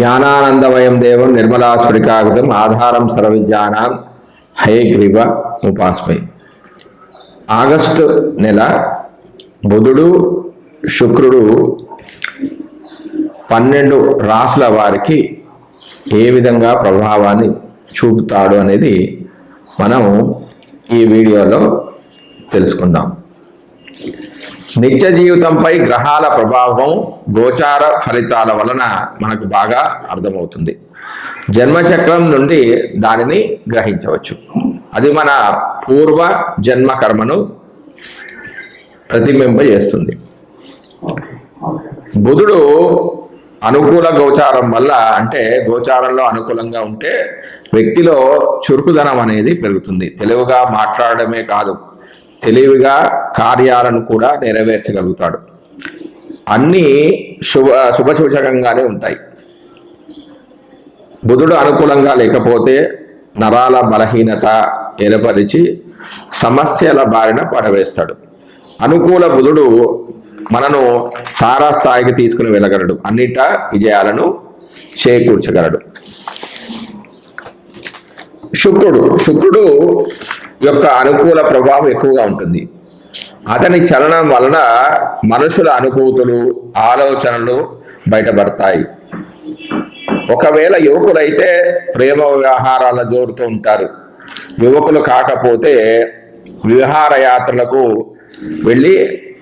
జ్ఞానానందమయం దేవం నిర్మలా స్ఫటికాగతం ఆధారం సర్వవిద్యానాం హయగ్రీవ ఉపాస్మై. ఆగస్టు నెల బుధుడు శుక్రుడు పన్నెండు రాసుల వారికి ఏ విధంగా ప్రభావాన్ని చూపుతాడు అనేది మనం ఈ వీడియోలో తెలుసుకుందాం. నిత్య జీవితంపై గ్రహాల ప్రభావం గోచార ఫలితాల వలన మనకు బాగా అర్థమవుతుంది. జన్మచక్రం నుండి దానిని గ్రహించవచ్చు. అది మన పూర్వ జన్మ కర్మను ప్రతిబింబజేస్తుంది. బుధుడు అనుకూల గోచారం వల్ల అంటే గోచారంలో అనుకూలంగా ఉంటే వ్యక్తిలో చురుకుదనం అనేది పెరుగుతుంది. తెలివిగా మాట్లాడడమే కాదు. తెలివిగా కార్యాలను కూడా నెరవేర్చగలుగుతాడు. అన్నీ శుభ శుభసూచకంగానే ఉంటాయి. బుధుడు అనుకూలంగా లేకపోతే నరాల బలహీనత ఏర్పరిచి సమస్యల బారిన పడవేస్తాడు. అనుకూల బుధుడు మనను తారాస్థాయికి తీసుకుని వెళ్ళగలడు. అన్నిట విజయాలను చేకూర్చగలడు. శుక్రుడు శుక్రుడు యొక్క అనుకూల ప్రభావం ఎక్కువగా ఉంటుంది. అతని చలనం వలన మనుషుల అనుభూతులు ఆలోచనలు బయటపడతాయి. ఒకవేళ యువకులైతే ప్రేమ వ్యవహారాల జోరుతూ ఉంటారు. యువకులు కాకపోతే విహారయాత్రలకు వెళ్ళి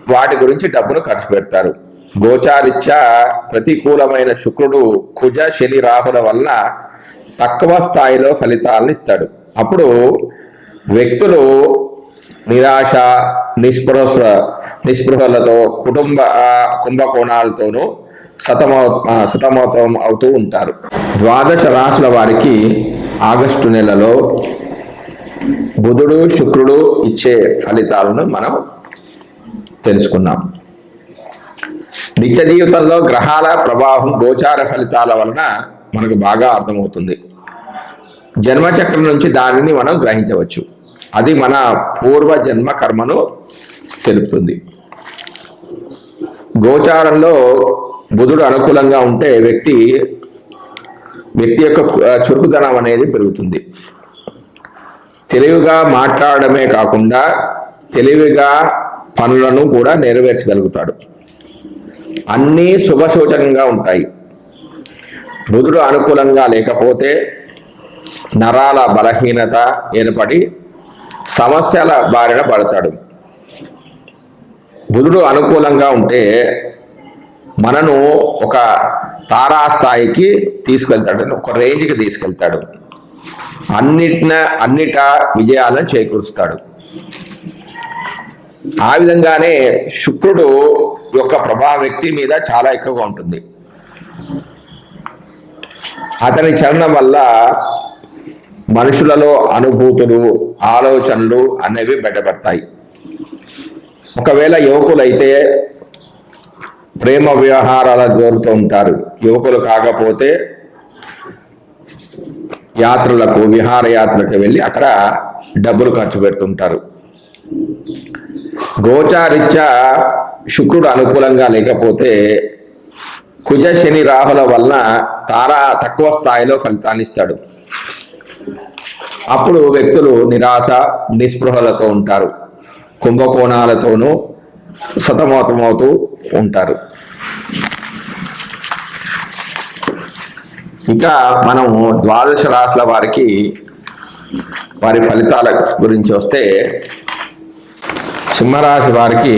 వాటి గురించి డబ్బును ఖర్చు పెడతారు. గోచారిత్యా ప్రతికూలమైన శుక్రుడు కుజ శని రాహుల వల్ల తక్కువ స్థాయిలో ఫలితాలను ఇస్తాడు. అప్పుడు వ్యక్తులు నిరాశ నిస్పృహ నిస్పృహలతో కుటుంబ కుంభకోణాలతోనూ సతమౌ ఆ, సతమతం అవుతూ ఉంటారు. ద్వాదశ రాశుల వారికి ఆగస్టు నెలలో బుధుడు శుక్రుడు ఇచ్చే ఫలితాలను మనం తెలుసుకున్నాం. నిత్య జీవితంలో గ్రహాల ప్రభావం గోచార ఫలితాల వలన మనకు బాగా అర్థమవుతుంది. జన్మచక్రం నుంచి దానిని మనం గ్రహించవచ్చు. అది మన పూర్వ జన్మ కర్మను తెలుపుతుంది. గోచారంలో బుధుడు అనుకూలంగా ఉంటే వ్యక్తి వ్యక్తి యొక్క చురుకుదనం అనేది పెరుగుతుంది. తెలివిగా మాట్లాడడమే కాకుండా తెలివిగా పనులను కూడా నెరవేర్చగలుగుతాడు. అన్నీ శుభసూచకంగా ఉంటాయి. బుధుడు అనుకూలంగా లేకపోతే నరాల బలహీనత ఏర్పడి సమస్యల బారిన పడతాడు. బుధుడు అనుకూలంగా ఉంటే మనను ఒక తారాస్థాయికి తీసుకెళ్తాడు ఒక రేంజ్కి తీసుకెళ్తాడు. అన్నిటిన అన్నిట విజయాలను చేకూరుస్తాడు. ఆ విధంగానే శుక్రుడు యొక్క ప్రభావం వ్యక్తి మీద చాలా ఎక్కువగా ఉంటుంది. అతని చలనం వల్ల మనుషులలో అనుభూతులు ఆలోచనలు అనేవి బయటపడతాయి. ఒకవేళ యువకులైతే ప్రేమ వ్యవహారాల జోరుతూ ఉంటారు. యువకులు కాకపోతే యాత్రలకు విహారయాత్రలకు వెళ్ళి అక్కడ డబ్బులు ఖర్చు పెడుతుంటారు. గోచారిత్యా శుక్రుడు అనుకూలంగా లేకపోతే కుజ శని రాహుల వలన తారా తక్కువ స్థాయిలో ఫలితాన్ని ఇస్తాడు. అప్పుడు వ్యక్తులు నిరాశ నిస్పృహలతో ఉంటారు. కుంభకోణాలతోనూ సతమతమవుతూ ఉంటారు. ఇంకా మనం ద్వాదశ రాశుల వారికి వారి ఫలితాల గురించి వస్తే సింహరాశి వారికి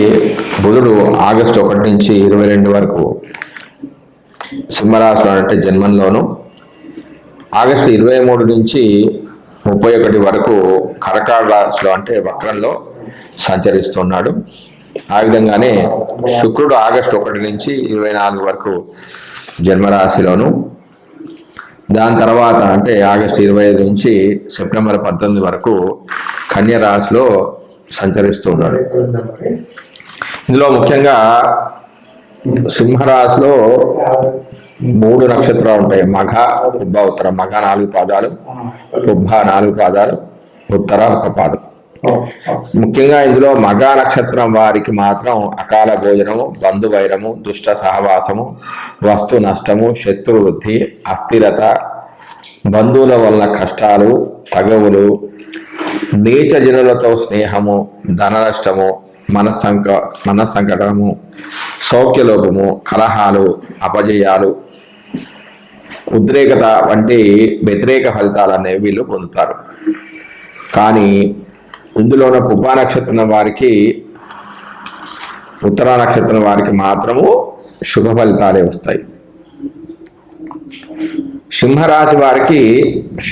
బుధుడు ఆగస్టు ఒకటి నుంచి ఇరవై రెండు వరకు సింహరాశిలో అంటే జన్మంలోను ఆగస్టు ఇరవై మూడు నుంచి ముప్పై ఒకటి వరకు కరకాడ రాశిలో అంటే వక్రంలో సంచరిస్తున్నాడు. ఆ విధంగానే శుక్రుడు ఆగస్టు ఒకటి నుంచి ఇరవై నాలుగు వరకు జన్మరాశిలోను దాని తర్వాత అంటే ఆగస్టు ఇరవై ఐదు నుంచి సెప్టెంబర్ పంతొమ్మిది వరకు కన్య రాశిలో ఇందులో ముఖ్యంగా సింహరాశిలో మూడు నక్షత్రాలు ఉంటాయి. మఘ పుబ్బ ఉత్తర. మఘ నాలుగు పాదాలు పుబ్బ నాలుగు పాదాలు ఉత్తర ఒక పాదం. ముఖ్యంగా ఇందులో మఘ నక్షత్రం వారికి మాత్రం అకాల భోజనము బంధువైరము దుష్ట సహవాసము వస్తు నష్టము శత్రు వృద్ధి అస్థిరత బంధువుల వలన కష్టాలు తగవులు నీచ జనులతో స్నేహము ధన నష్టము మనస్సంక మనస్సంకటము సౌఖ్యలోపము కలహాలు అపజయాలు ఉద్రేకత వంటి వ్యతిరేక ఫలితాలు అనేవి వీళ్ళు పొందుతారు. కానీ ఇందులోన పుబ్బా నక్షత్రం వారికి ఉత్తరా నక్షత్రం వారికి మాత్రము శుభ ఫలితాలే వస్తాయి. సింహరాశి వారికి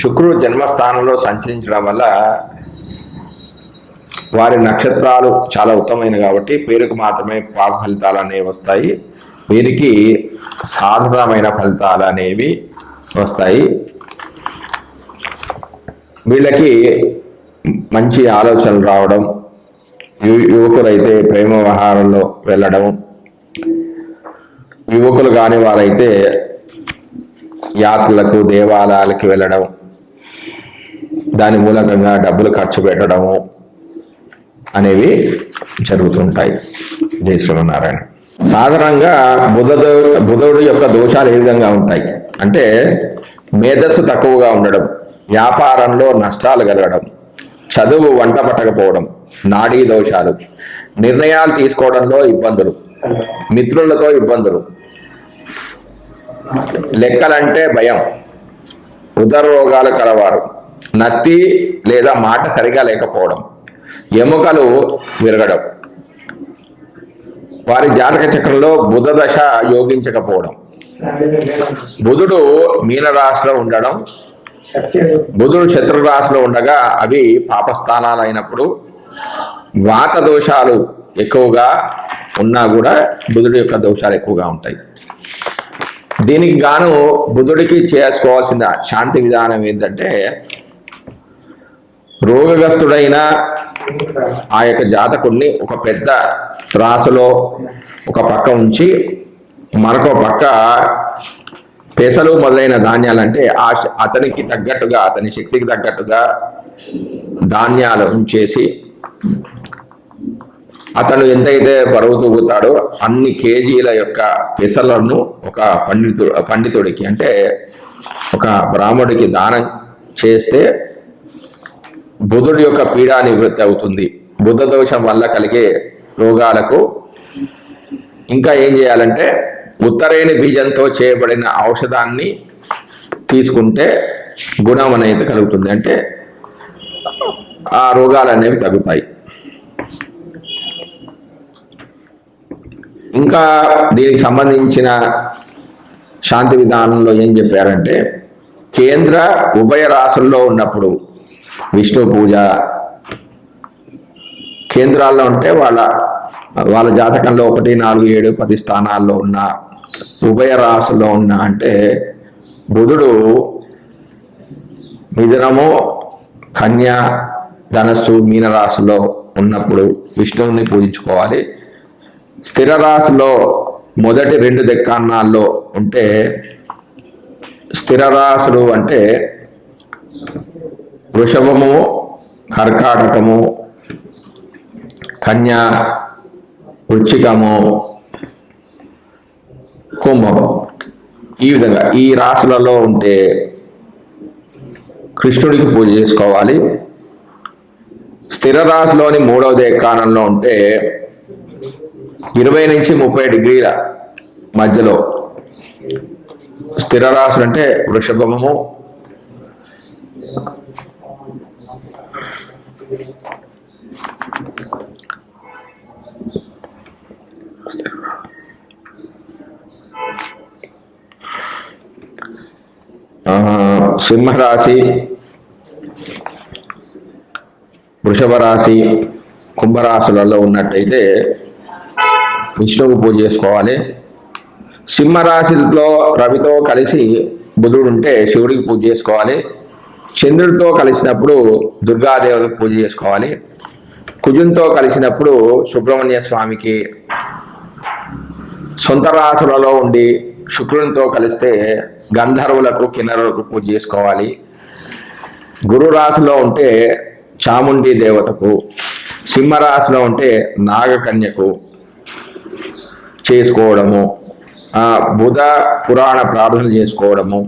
శుక్రుడు జన్మస్థానంలో సంచరించడం వల్ల వారి నక్షత్రాలు చాలా ఉత్తమమైనవి కాబట్టి పేరుకు మాత్రమే పాప ఫలితాలు అనేవి వస్తాయి. వీరికి సాధారణమైన ఫలితాలు అనేవి వస్తాయి. వీళ్ళకి మంచి ఆలోచనలు రావడం యువకులైతే ప్రేమ వ్యవహారంలో వెళ్ళడం యువకులు కాని వారైతే యాత్రలకు దేవాలయాలకు వెళ్ళడం దాని మూలకంగా డబ్బులు ఖర్చు పెట్టడము అనేవి జరుగుతుంటాయి. జై శ్రీమన్నారాయణ సాధారణంగా బుధ బుధుడు యొక్క దోషాలు ఏ విధంగా ఉంటాయి? అంటే మేధస్సు తక్కువగా ఉండడం వ్యాపారంలో నష్టాలు కలగడం చదువు వంట పట్టకపోవడం నాడీ దోషాలు నిర్ణయాలు తీసుకోవడంలో ఇబ్బందులు మిత్రులతో ఇబ్బందులు లెక్కలంటే భయం ఉదర రోగాలు కలవారు నత్తి లేదా మాట సరిగా లేకపోవడం ఎముకలు విరగడం. వారి జాతక చక్రంలో బుధ దశ యోగించకపోవడం. బుధుడు మీనరాశిలో ఉండడం. బుధుడు శత్రు రాశిలో ఉండగా అవి పాపస్థానాలు అయినప్పుడు వాత దోషాలు ఎక్కువగా ఉన్నా కూడా బుధుడి యొక్క దోషాలు ఎక్కువగా ఉంటాయి. దీనికి గాను బుధుడికి చేసుకోవాల్సిన శాంతి విధానం ఏంటంటే రోగగ్రస్తుడైన ఆ యొక్క జాతకుడిని ఒక పెద్ద త్రాసులో ఒక పక్క ఉంచి మరొక పక్క పెసలు మొదలైన ధాన్యాలు అంటే ఆ అతనికి తగ్గట్టుగా అతని శక్తికి తగ్గట్టుగా ధాన్యాలు ఉంచేసి అతను ఎంతైతే బరువు తూగుతాడో అన్ని కేజీల యొక్క పెసలను ఒక పండితుడు పండితుడికి అంటే ఒక బ్రాహ్మడికి దానం చేస్తే బుధుడి యొక్క పీడా నివృత్తి అవుతుంది. బుధ దోషం వల్ల కలిగే రోగాలకు ఇంకా ఏం చేయాలంటే ఉత్తరేణి బీజంతో చేయబడిన ఔషధాన్ని తీసుకుంటే గుణం అనేది కలుగుతుంది. అంటే ఆ రోగాలు అనేవి తగ్గుతాయి. ఇంకా దీనికి సంబంధించిన శాంతి విధానంలో ఏం చెప్పారంటే కేంద్ర ఉభయ రాసుల్లో ఉన్నప్పుడు విష్ణు పూజ కేంద్రాల్లో ఉంటే వాళ్ళ వాళ్ళ జాతకంలో ఒకటి నాలుగు ఏడు పది స్థానాల్లో ఉన్న ఉభయ రాసుల్లో ఉన్న అంటే బుధుడు మిథునము కన్య ధనస్సు మీనరాశిలో ఉన్నప్పుడు విష్ణువుని పూజించుకోవాలి. స్థిర రాశిలో మొదటి రెండు దెక్కాన్నాల్లో ఉంటే స్థిర రాశులు అంటే వృషభము కర్కాటకము కన్య వృచ్చికము కుంభము. ఈ విధంగా ఈ రాశులలో ఉంటే కృష్ణుడికి పూజ చేసుకోవాలి. స్థిర రాశిలోని మూడవ దేకానంలో ఉంటే ఇరవై నుంచి ముప్పై డిగ్రీల మధ్యలో స్థిర రాశులు అంటే వృషభము సింహరాశి వృషభ రాశి కుంభరాశులలో ఉన్నట్టయితే విష్ణువు పూజ చేసుకోవాలి. సింహరాశిలో రవితో కలిసి బుధుడు ఉంటే శివుడికి పూజ చేసుకోవాలి. చంద్రుడితో కలిసినప్పుడు దుర్గాదేవుడికి పూజ చేసుకోవాలి. కుజుంతో కలిసినప్పుడు సుబ్రహ్మణ్య స్వామికి సొంత రాసులలో ఉండి శుక్రునితో కలిస్తే గంధర్వులకు కిన్నరులకు పూజ చేసుకోవాలి. గురు రాశిలో ఉంటే చాముండి దేవతకు సింహరాశిలో ఉంటే నాగకన్యకు చేసుకోవడము ఆ బుధ పురాణ ప్రార్థన చేసుకోవడము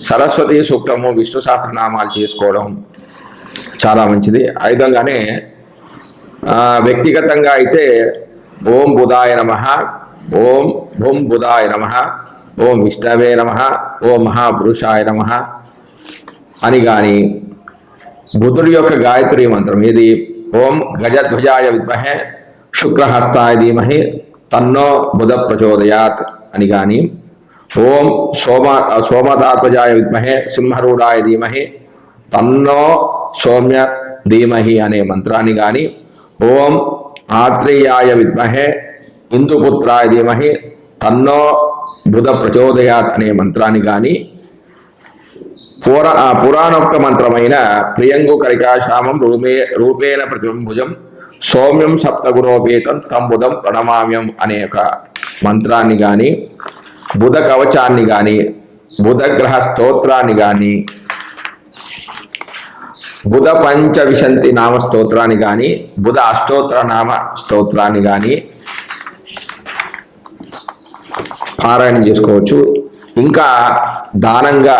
సరస్వతి సూక్తము విష్ణు సహస్రనామాలు చేసుకోవడం చాలా మంచిది. ఆ విధంగానే ఆ, వ్యక్తిగతంగా అయితే ఓం బుధాయ నమ ఓం ఓం బుధాయ నమ ఓం విష్ణవే నమ ఓం మహాపురుషాయ నమ అని కానీ బుధుడి యొక్క గాయత్రి మంత్రం ఇది ఓం గజధ్వజాయ విద్మహే శుక్రహస్తాయ ధీమహి తన్నో బుధ ప్రచోదయాత్ అని కానీ ఓం సోమ సోమదాత్వజాయ విద్మహే సింహరూఢాయ ధీమహి తన్నో సౌమ్య ధీమహి అనే మంత్రాన్ని కానీ ఓం ఆత్రేయాయ విద్మహే ఇందుపుత్రాయ ధీమహి తన్నో బుధ ప్రచోదయాత్ అనే మంత్రాన్ని కానీ పురా పురాణోక్త మంత్రమైన ప్రియంగు కరికాశామం రూపే రూపేణ ప్రతిబింభుజం సౌమ్యం సప్తగుణోపేతం తం ప్రణమామ్యం అనే ఒక మంత్రాన్ని కానీ బుధ కవచాన్ని కానీ బుధగ్రహ స్తోత్రాన్ని కానీ బుధ పంచవిశంతి నామ స్తోత్రాన్ని కానీ బుధ అష్టోత్తర నామ స్తోత్రాన్ని కానీ పారాయణ చేసుకోవచ్చు. ఇంకా దానంగా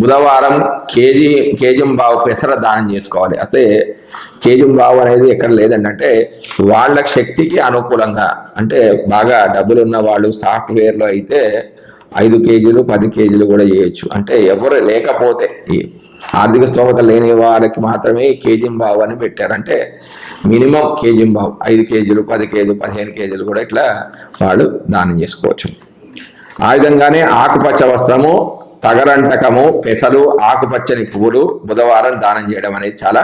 బుధవారం కేజీ కేజంబావు పెసర దానం చేసుకోవాలి. అయితే కేజంబావు అనేది ఎక్కడ లేదంటే వాళ్ళ శక్తికి అనుకూలంగా అంటే బాగా డబ్బులు ఉన్న వాళ్ళు సాఫ్ట్వేర్లో అయితే ఐదు కేజీలు పది కేజీలు కూడా చేయొచ్చు. అంటే ఎవరు లేకపోతే ఆర్థిక స్తోమత లేని వారికి మాత్రమే ఈ కేజీ బావు అని పెట్టారంటే మినిమం కేజీ బావు. ఐదు కేజీలు పది కేజీలు పదిహేను కేజీలు కూడా ఇట్లా వాళ్ళు దానం చేసుకోవచ్చు. ఆ విధంగానే ఆకుపచ్చ వస్త్రము తగరంటకము పెసలు ఆకుపచ్చని పువ్వులు బుధవారం దానం చేయడం అనేది చాలా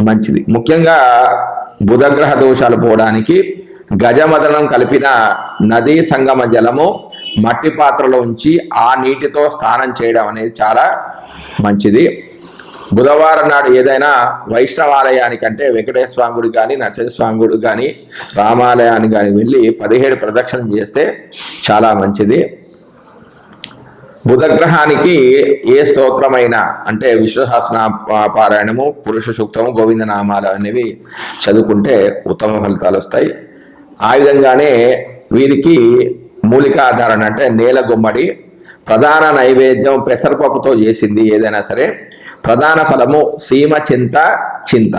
మంచిది. ముఖ్యంగా బుధగ్రహ దోషాలు పోవడానికి గజమదనం కలిపిన నదీ సంగమ జలము మట్టి పాత్రలో ఉంచి ఆ నీటితో స్నానం చేయడం అనేది చాలా మంచిది. బుధవారం నాడు ఏదైనా వైష్ణవాలయానికంటే వెంకటేశ్వర స్వామి గుడి కానీ నరసింహ స్వామి గుడి కానీ రామాలయానికి కానీ వెళ్ళి పదిహేడు ప్రదక్షిణ చేస్తే చాలా మంచిది. బుధగ్రహానికి ఏ స్తోత్రమైన అంటే విశ్వసహస్ర పారాయణము పురుష సూక్తము గోవింద నామాలు అనేవి చదువుకుంటే ఉత్తమ ఫలితాలు వస్తాయి. ఆ విధంగానే వీరికి మూలికాధారణ అంటే నేల గుమ్మడి ప్రధాన నైవేద్యం పెసరపప్పుతో చేసింది ఏదైనా సరే. ప్రధాన ఫలము సీమ చింత చింత.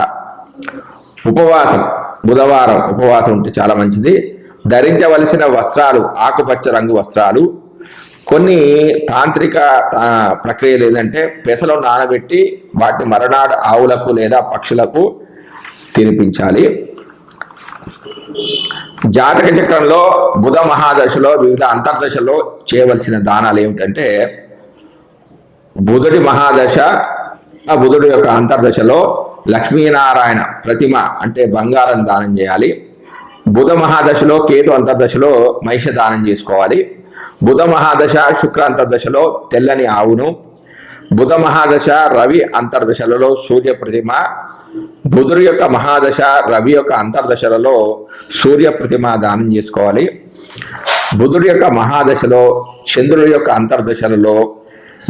ఉపవాసం బుధవారం ఉపవాసం ఉంటే చాలా మంచిది. ధరించవలసిన వస్త్రాలు ఆకుపచ్చ రంగు వస్త్రాలు. కొన్ని తాంత్రిక ప్రక్రియలు ఏంటంటే పెసలో నానబెట్టి వాటిని మరనాడు ఆవులకు లేదా పక్షులకు తినిపించాలి. జాతక చక్రంలో బుధ మహాదశలో వివిధ అంతర్దశలో చేయవలసిన దానాలు ఏమిటంటే బుధుడి మహాదశ ఆ బుధుడి యొక్క అంతర్దశలో లక్ష్మీనారాయణ ప్రతిమ అంటే బంగారం దానం చేయాలి. బుధ మహాదశలో కేతు అంతర్దశలో మహిష దానం చేసుకోవాలి. బుధ మహాదశ శుక్ర అంతర్దశలో తెల్లని ఆవును బుధ మహాదశ రవి అంతర్దశలలో సూర్య ప్రతిమ బుధుడి యొక్క మహాదశ రవి యొక్క అంతర్దశలలో సూర్య ప్రతిమ దానం చేసుకోవాలి. బుధుడి యొక్క మహాదశలో చంద్రుడి యొక్క అంతర్దశలలో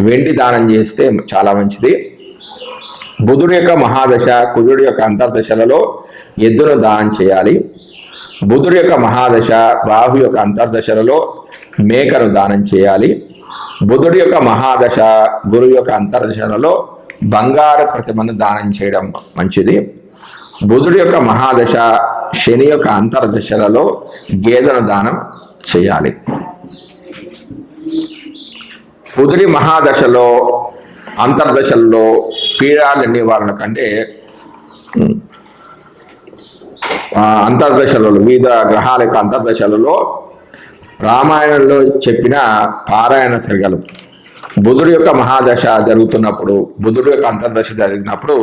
వెండి దానం చేస్తే చాలా మంచిది. బుధుడి యొక్క మహాదశ కుజుడి యొక్క అంతర్దశలలో ఎద్దును దానం చేయాలి. బుధుడి యొక్క మహాదశ రాహు యొక్క అంతర్దశలలో మేకను దానం చేయాలి. బుధుడి యొక్క మహాదశ గురువు యొక్క అంతర్దశలలో బంగారు ప్రతిమను దానం చేయడం మంచిది. బుధుడి యొక్క మహాదశ శని యొక్క అంతర్దశలలో గేదెను దానం చేయాలి. బుధుడి మహాదశలో అంతర్దశల్లో పీడాల నివారణ కంటే అంతర్దశలలో వివిధ గ్రహాల యొక్క అంతర్దశలలో రామాయణంలో చెప్పిన పారాయణ సరిగలు బుధుడు యొక్క మహాదశ జరుగుతున్నప్పుడు బుధుడు యొక్క అంతర్దశ జరిగినప్పుడు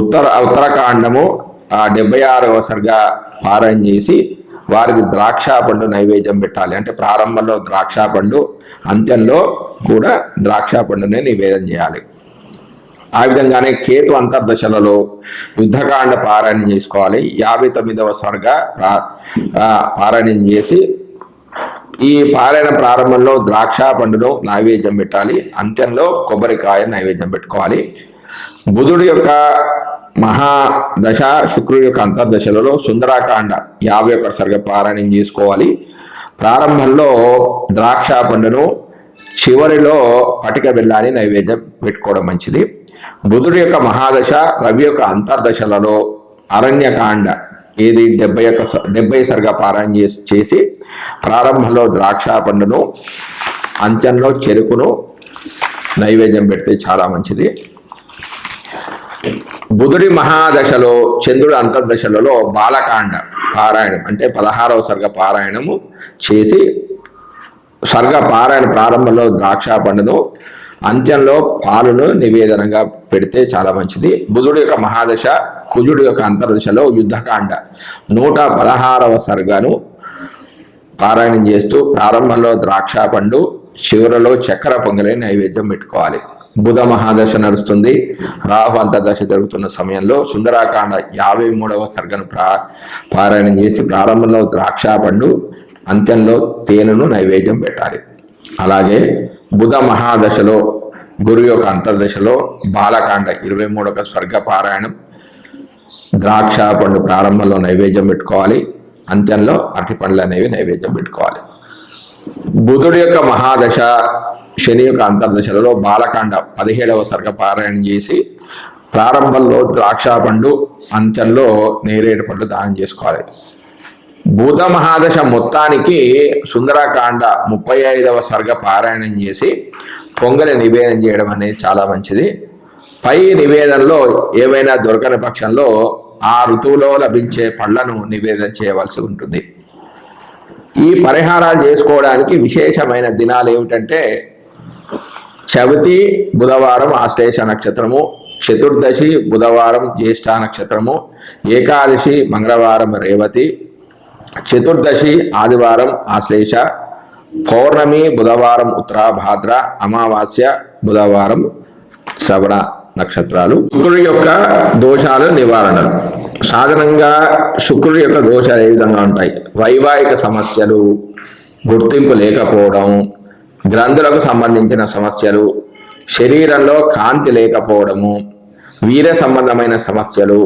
ఉత్తర ఉత్తరకాండము ఆ డెబ్బై ఆరవ సరిగా పారాయణ చేసి వారికి ద్రాక్ష పండు నైవేద్యం పెట్టాలి. అంటే ప్రారంభంలో ద్రాక్ష పండు అంత్యంలో కూడా ద్రాక్ష పండునే నివేదన చేయాలి. ఆ విధంగానే కేతు అంతర్దశలలో యుద్ధకాండ పారాయణం చేసుకోవాలి. యాభై తొమ్మిదవ సరిగా పారాయణం చేసి ఈ పారాయణ ప్రారంభంలో ద్రాక్ష పండును నైవేద్యం పెట్టాలి. అంత్యంలో కొబ్బరికాయ నైవేద్యం పెట్టుకోవాలి. బుధుడి యొక్క మహాదశ శుక్రుడి యొక్క అంతర్దశలలో సుందరాకాండ యాభై ఒక్క సరిగా పారాయణం చేసుకోవాలి. ప్రారంభంలో ద్రాక్ష పండును చివరిలో పటిక బెల్లాన్ని నైవేద్యం పెట్టుకోవడం మంచిది. బుధుడి యొక్క మహాదశ రవి యొక్క అంతర్దశలలో అరణ్యకాండ ఏది డెబ్బై ఒక్క స- డెబ్బై సరిగా పారాయణ చేసి చేసి ప్రారంభంలో ద్రాక్ష పండును అంత్యంలో చెరుకును నైవేద్యం పెడితే చాలా మంచిది. బుధుడి మహాదశలో చంద్రుడు అంతర్దశలలో బాలకాండ పారాయణం అంటే పదహారవ సర్గ పారాయణము చేసి సర్గ పారాయణ ప్రారంభంలో ద్రాక్ష పండును అంత్యంలో పాలును నివేదనగా పెడితే చాలా మంచిది. బుధుడు యొక్క మహాదశ కుజుడు యొక్క అంతర్దశలో యుద్ధకాండ. నూట పదహారవ సర్గను పారాయణం చేస్తూ ప్రారంభంలో ద్రాక్ష పండు చివరలో చక్కెర పొంగలి నైవేద్యం పెట్టుకోవాలి. బుధ మహాదశ నడుస్తుంది. రాహు అంతర్దశ జరుగుతున్న సమయంలో సుందరాకాండ యాభై మూడవ సర్గను ప్రా పారాయణం చేసి ప్రారంభంలో ద్రాక్ష పండు అంత్యంలో తేనెను నైవేద్యం పెట్టాలి. అలాగే బుధ మహాదశలో గురు యొక్క అంతర్దశలో బాలకాండ ఇరవై మూడవ స్వర్గ పారాయణం ద్రాక్ష పండు ప్రారంభంలో నైవేద్యం పెట్టుకోవాలి. అంత్యంలో అరటి పండ్లు అనేవి నైవేద్యం పెట్టుకోవాలి. బుధుడి యొక్క మహాదశ శని యొక్క అంతర్దశలలో బాలకాండ పదిహేడవ సర్గ పారాయణం చేసి ప్రారంభంలో ద్రాక్ష పండు అంత్యంలో నేరేడు పండు దానం చేసుకోవాలి. భూత మహాదశ మొత్తానికి సుందరకాండ ముప్పై ఐదవ సర్గ పారాయణం చేసి పొంగలి నివేదన చేయడం అనేది చాలా మంచిది. పై నివేదనలో ఏవైనా దొరకని పక్షంలో ఆ ఋతువులో లభించే పళ్ళను నివేదన చేయవలసి ఉంటుంది. ఈ పరిహారాలు చేసుకోవడానికి విశేషమైన దినాలు ఏమిటంటే చవితి బుధవారం ఆశ్లేష నక్షత్రము చతుర్దశి బుధవారం జ్యేష్ఠ నక్షత్రము ఏకాదశి మంగళవారం రేవతి చతుర్దశి ఆదివారం ఆశ్లేష పౌర్ణమి బుధవారం ఉత్తరాభాద్ర అమావాస్య బుధవారం శ్రవణ నక్షత్రాలు. శుక్రుడి యొక్క దోషాలు నివారణలు. సాధారణంగా శుక్రుడి యొక్క దోషాలు ఏ విధంగా ఉంటాయి? వైవాహిక సమస్యలు గుర్తింపు లేకపోవడం గ్రంథులకు సంబంధించిన సమస్యలు శరీరంలో కాంతి లేకపోవడము వీర సంబంధమైన సమస్యలు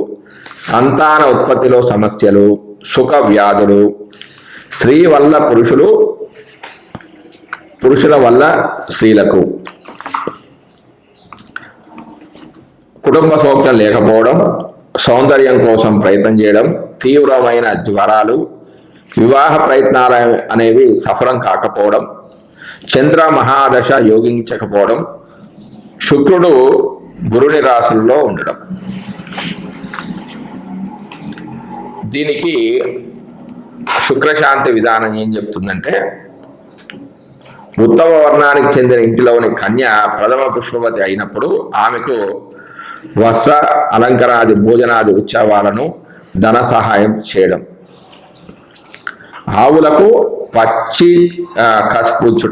సంతాన ఉత్పత్తిలో సమస్యలు సుఖ వ్యాధులు స్త్రీ వల్ల పురుషులు పురుషుల వల్ల స్త్రీలకు. కుటుంబ సౌఖ్యం లేకపోవడం సౌందర్యం కోసం ప్రయత్నం చేయడం తీవ్రమైన జ్వరాలు వివాహ ప్రయత్నాలు అనేవి సఫలం కాకపోవడం చంద్ర మహాదశ యోగించకపోవడం శుక్రుడు గురుని రాశుల్లో ఉండడం. దీనికి శుక్రశాంతి విధానం ఏం చెప్తుందంటే ఉత్తమ వర్ణానికి చెందిన ఇంటిలోని కన్య ప్రథమ పుష్పవతి అయినప్పుడు ఆమెకు వస్త్ర అలంకరాది భోజనాది ఉత్సవాలను ధన సహాయం చేయడం. ఆవులకు పచ్చి ఆ,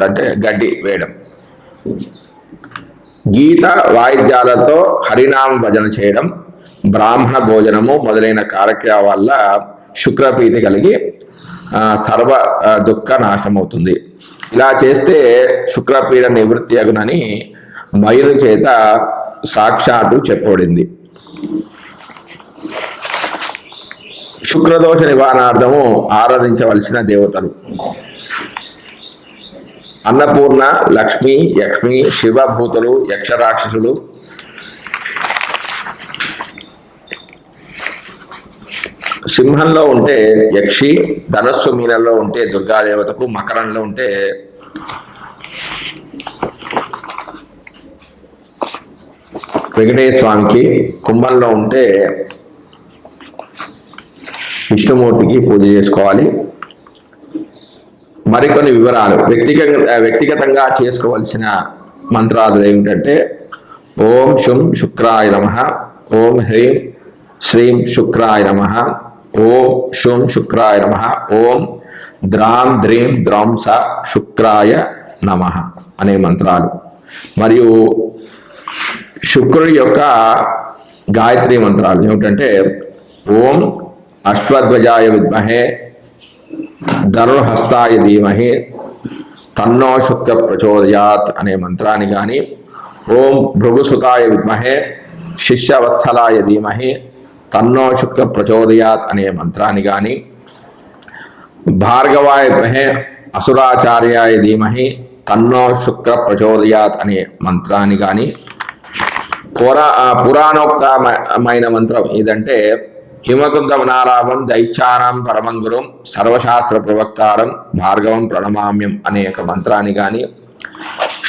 అంటే గడ్డి వేయడం. గీత వాయిద్యాలతో హరినామ భజన చేయడం. బ్రాహ్మణ భోజనము మొదలైన కార్యక్రమాల వల్ల శుక్రప్రీతి కలిగి సర్వ దుఃఖ నాశమవుతుంది ఇలా చేస్తే శుక్రపీడ నివృత్తి అగునని మయుని చేత సాక్షాత్తు చెప్పబడింది. శుక్రదోష నివారణార్థము ఆరాధించవలసిన దేవతలు. అన్నపూర్ణ లక్ష్మి యక్ష్మి శివభూతులు యక్షరాక్షసులు సింహంలో ఉంటే యక్షి ధనస్సు మీనంలో ఉంటే దుర్గాదేవతకు మకరంలో ఉంటే వెంకటేశ్వర స్వామికి కుంభంలో ఉంటే విష్ణుమూర్తికి పూజ చేసుకోవాలి. మరికొన్ని వివరాలు. వ్యక్తిగత వ్యక్తిగతంగా చేసుకోవలసిన మంత్రాలు ఏమిటంటే ఓం శుం శుక్రాయ నమ ఓం హ్రీం శ్రీం శుక్రాయ నమ ఓం శుం శుక్రాయ నమ. ఓం ద్రాం ద్రీం ద్రాంస శుక్రాయ నమ అనే మంత్రాలు. మరియు శుక్రుడి యొక్క గాయత్రి మంత్రాలు ఏమిటంటే ఓం అశ్వధ్వజాయ విద్మహే ధనుర్హస్తాయ ధీమహి తన్నో శుక్ర ప్రచోదయాత్ అనే మంత్రాన్ని కానీ ఓం భృగుసుతాయ విద్మహే శిష్యవత్సలాయ ధీమహి తన్నో శుక్ర ప్రచోదయాత్ అనే మంత్రాన్ని కానీ భార్గవాయ మహే అసురాచార్యాయ ధీమహి తన్నో శుక్ర ప్రచోదయాత్ అనే మంత్రాన్ని కానీ పురా పురాణోక్తమైన మంత్రం ఏదంటే హిమకుందం దైత్యానం పరమం పరమంగురం సర్వశాస్త్ర ప్రవక్తారం భార్గవం ప్రణమామ్యం అనే ఒక మంత్రాన్ని కానీ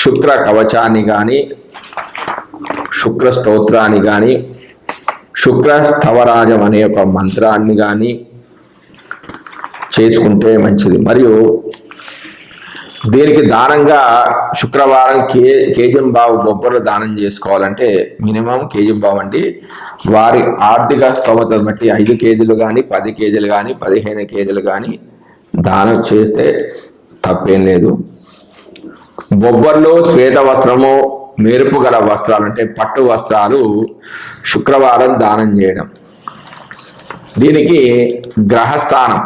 శుక్ర కవచాన్ని కానీ శుక్ర స్తోత్రాన్ని కానీ శుక్రస్థవరాజం అనే ఒక మంత్రాన్ని కానీ చేసుకుంటే మంచిది. మరియు దీనికి దానంగా శుక్రవారం కే కేజం బావు బొబ్బర్లు దానం చేసుకోవాలంటే మినిమం కేజం బావు అండి వారి ఆర్థిక స్తోమత బట్టి ఐదు కేజీలు కానీ పది కేజీలు కానీ పదిహేను కేజీలు కానీ దానం చేస్తే తప్పేం లేదు. బొబ్బర్లు శ్వేత వస్త్రము మెరుపు గల వస్త్రాలు అంటే పట్టు వస్త్రాలు శుక్రవారం దానం చేయడం. దీనికి గ్రహస్థానం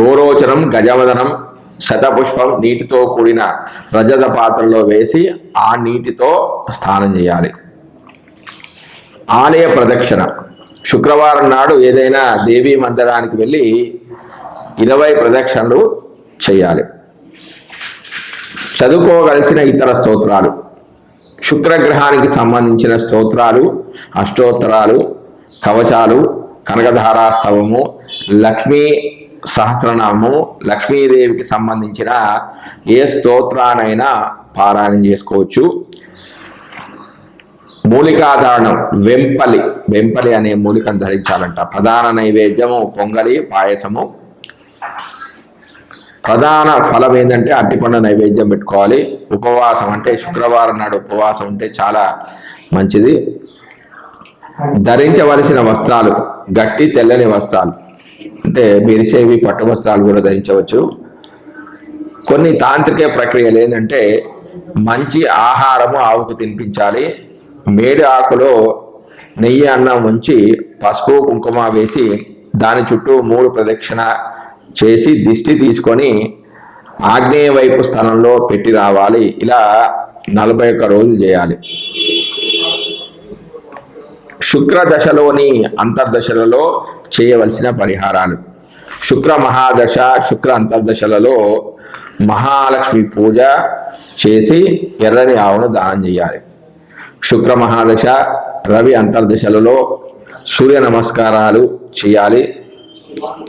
గోరోచనం గజవదనం శతపుష్పం నీటితో కూడిన రజత పాత్రలో వేసి ఆ నీటితో స్నానం చేయాలి. ఆలయ ప్రదక్షిణ. శుక్రవారం నాడు ఏదైనా దేవీ మందిరానికి వెళ్ళి ఇరవై ప్రదక్షిణలు చేయాలి. చదువుకోవలసిన ఇతర స్తోత్రాలు. శుక్రగ్రహానికి సంబంధించిన స్తోత్రాలు అష్టోత్తరాలు కవచాలు కనకధారాస్తవము లక్ష్మీ సహస్రనామము లక్ష్మీదేవికి సంబంధించిన ఏ స్తోత్రానైనా పారాయణం చేసుకోవచ్చు. మూలికాధారణం వెంపలి. వెంపలి అనే మూలికను ధరించాలంట. ప్రధాన నైవేద్యము పొంగలి పాయసము. ప్రధాన ఫలం ఏంటంటే అట్టిపండు నైవేద్యం పెట్టుకోవాలి. ఉపవాసం అంటే శుక్రవారం నాడు ఉపవాసం ఉంటే చాలా మంచిది. ధరించవలసిన వస్త్రాలు గట్టి తెల్లని వస్త్రాలు అంటే మెరిసేవి పట్టు వస్త్రాలు కూడా ధరించవచ్చు. కొన్ని తాంత్రిక ప్రక్రియలు ఏంటంటే మంచి ఆహారము ఆవుకు తినిపించాలి. మేడి ఆకులో నెయ్యి అన్నం ఉంచి పసుపు కుంకుమ వేసి దాని చుట్టూ మూడు ప్రదక్షిణ చేసి దిష్టి తీసుకొని ఆగ్నేయ వైపు స్థానంలో పెట్టి రావాలి. ఇలా నలభై ఒక్క రోజులు చేయాలి. శుక్ర దశలోని అంతర్దశలలో చేయవలసిన పరిహారాలు. శుక్ర మహాదశ శుక్ర అంతర్దశలలో మహాలక్ష్మి పూజ చేసి ఎర్రని ఆవును దానం చేయాలి. శుక్ర మహాదశ రవి అంతర్దశలలో సూర్య నమస్కారాలు చేయాలి.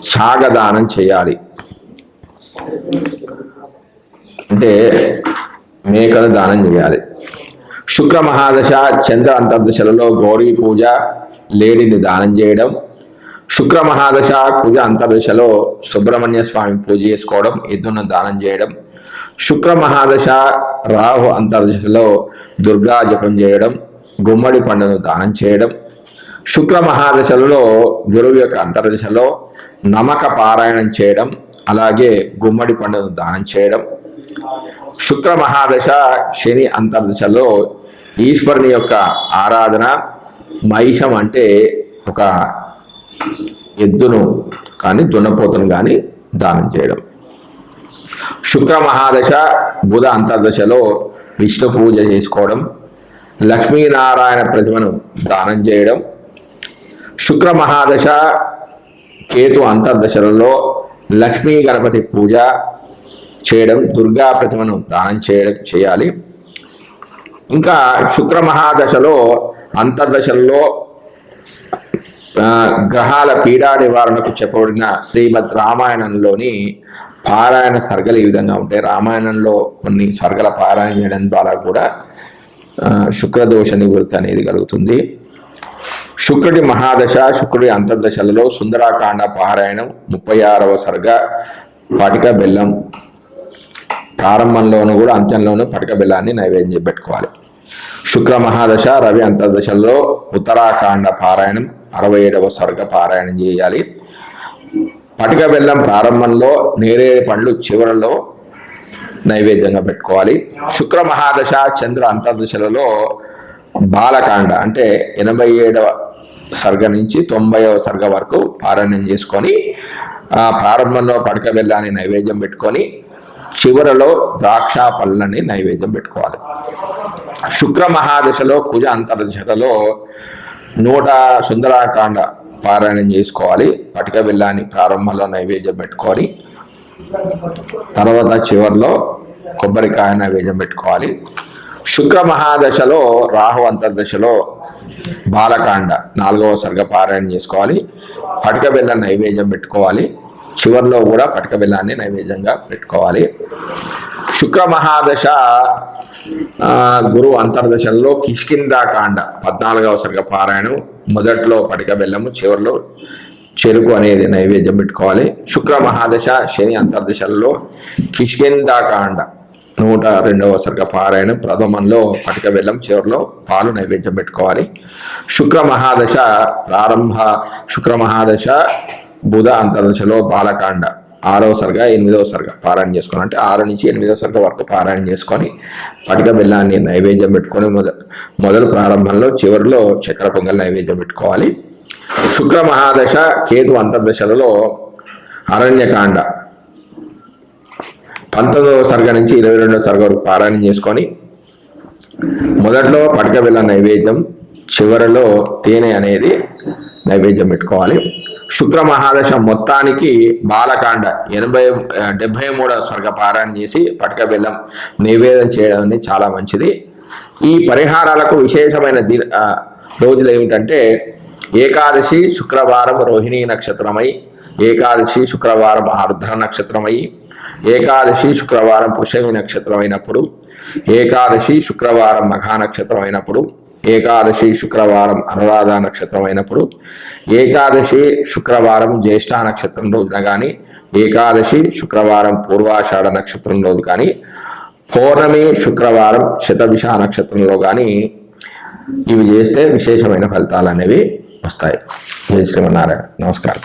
సాగదానం చేయాలి. అంటే మేకను దానం చేయాలి. శుక్ర మహాదశ చంద్ర అంతర్దశలలో గౌరీ పూజ లేడిని దానం చేయడం. శుక్ర మహాదశ కుజ అంతర్దశలో సుబ్రహ్మణ్య స్వామి పూజ చేసుకోవడం ఎద్దును దానం చేయడం. శుక్ర మహాదశ రాహు అంతర్దశలో దుర్గా జపం చేయడం. గుమ్మడి పండును దానం చేయడం. శుక్ర మహాదశలలో గురువు యొక్క అంతర్దశలో నమక పారాయణం చేయడం అలాగే గుమ్మడి పండును దానం చేయడం. శుక్ర మహాదశ శని అంతర్దశలో ఈశ్వరుని యొక్క ఆరాధన మహిషం అంటే ఒక ఎద్దును కానీ దున్నపోతును కానీ దానం చేయడం. శుక్ర మహాదశ బుధ అంతర్దశలో విష్ణు పూజ చేసుకోవడం లక్ష్మీనారాయణ ప్రతిమను దానం చేయడం శుక్ర మహాదశ కేతు అంతర్దశలలో లక్ష్మీ గణపతి పూజ చేయడం దుర్గా ప్రతిమను దానం చేయడం చేయాలి. ఇంకా శుక్ర మహాదశలో అంతర్దశల్లో గ్రహాల పీడా నివారణకు చెప్పబడిన శ్రీమద్ రామాయణంలోని పారాయణ సర్గలు ఈ విధంగా ఉంటాయి. రామాయణంలో కొన్ని సర్గల పారాయణ చేయడం ద్వారా కూడా శుక్రదోష నివృత్తి అనేది కలుగుతుంది. శుక్రుడి మహాదశ శుక్రుడి అంతర్దశలలో సుందరాకాండ పారాయణం ముప్పై ఆరవ సర్గ పటిక బెల్లం ప్రారంభంలోనూ కూడా అంత్యంలోనూ పటిక బెల్లాన్ని నైవేద్యం పెట్టుకోవాలి. శుక్ర మహాదశ రవి అంతర్దశలో ఉత్తరాఖండ పారాయణం అరవై ఏడవ సర్గ పారాయణం చేయాలి. పటిక బెల్లం ప్రారంభంలో నేరేడు పండ్లు చివరలో నైవేద్యంగా పెట్టుకోవాలి. శుక్ర మహాదశ చంద్ర అంతర్దశలలో బాలకాండ అంటే ఎనభై ఏడవ సర్గ నుంచి తొంభైవ సర్గ వరకు పారాయణం చేసుకొని ఆ ప్రారంభంలో పడక బెల్లాన్ని నైవేద్యం పెట్టుకొని చివరలో ద్రాక్ష పళ్ళని నైవేద్యం పెట్టుకోవాలి. శుక్ర మహాదశలో కుజ అంతర్దశలో నూట సుందరాకాండ పారాయణం చేసుకోవాలి. పటిక బెల్లాన్ని ప్రారంభంలో నైవేద్యం పెట్టుకొని తర్వాత చివరిలో కొబ్బరికాయ నైవేద్యం పెట్టుకోవాలి. శుక్ర మహాదశలో రాహు అంతర్దశలో బాలకాండ నాలుగవ సర్గ పారాయణ చేసుకోవాలి. పటక బెల్లం నైవేద్యం పెట్టుకోవాలి. చివరిలో కూడా పటక బెల్లాన్ని నైవేద్యంగా పెట్టుకోవాలి. శుక్ర మహాదశ ఆ, గురు అంతర్దశల్లో కిష్కిందాకాండ పద్నాలుగవ సర్గ పారాయణం మొదట్లో పటక బెల్లము చివరిలో చెరుకు అనేది నైవేద్యం పెట్టుకోవాలి. శుక్ర మహాదశ శని అంతర్దశల్లో కిష్కిందాకాండ నూట రెండవ సరిగా పారాయణం ప్రథమంలో పటిక బెల్లం చివరిలో పాలు నైవేద్యం పెట్టుకోవాలి. శుక్ర మహాదశ ప్రారంభ శుక్ర మహాదశ బుధ అంతర్దశలో బాలకాండ. ఆరవ సరిగా ఎనిమిదవ సరిగా పారాయణ చేసుకొని అంటే ఆరు నుంచి ఎనిమిదవ సరిగా వరకు పారాయణ చేసుకొని పటిక బెల్లాన్ని నైవేద్యం పెట్టుకొని మొద మొదలు ప్రారంభంలో చివరిలో చక్కెర పొంగల్ నైవేద్యం పెట్టుకోవాలి. శుక్ర మహాదశ కేతు అంతర్దశలలో అరణ్యకాండ. పంతొమ్మిదవ సర్గ నుంచి ఇరవై రెండవ సర్గ వరకు పారాయణం చేసుకొని మొదట్లో పటిక వెళ్ళ నైవేద్యం చివరిలో తేనె అనేది నైవేద్యం పెట్టుకోవాలి. శుక్ర మహాదశ మొత్తానికి బాలకాండ ఎనభై డెబ్బై మూడవ స్వర్గ పారాయణ చేసి పటక బెల్లం నివేదన చేయడం అనేది చాలా మంచిది. ఈ పరిహారాలకు విశేషమైన ది రోజులు ఏమిటంటే ఏకాదశి శుక్రవారం రోహిణీ నక్షత్రమై ఏకాదశి శుక్రవారం ఆర్ద్ర నక్షత్రమై ఏకాదశి శుక్రవారం పుష్యమి నక్షత్రం అయినప్పుడు ఏకాదశి శుక్రవారం మఘా నక్షత్రం అయినప్పుడు ఏకాదశి శుక్రవారం అనురాధ నక్షత్రం అయినప్పుడు ఏకాదశి శుక్రవారం జ్యేష్ఠ నక్షత్రం రోజున కానీ ఏకాదశి శుక్రవారం పూర్వాషాఢ నక్షత్రం రోజు కానీ పౌర్ణమి శుక్రవారం శతభిష నక్షత్రంలో కానీ ఇవి చేస్తే విశేషమైన ఫలితాలు అనేవి వస్తాయి. జయ శ్రీమన్నారాయణ. నమస్కారం.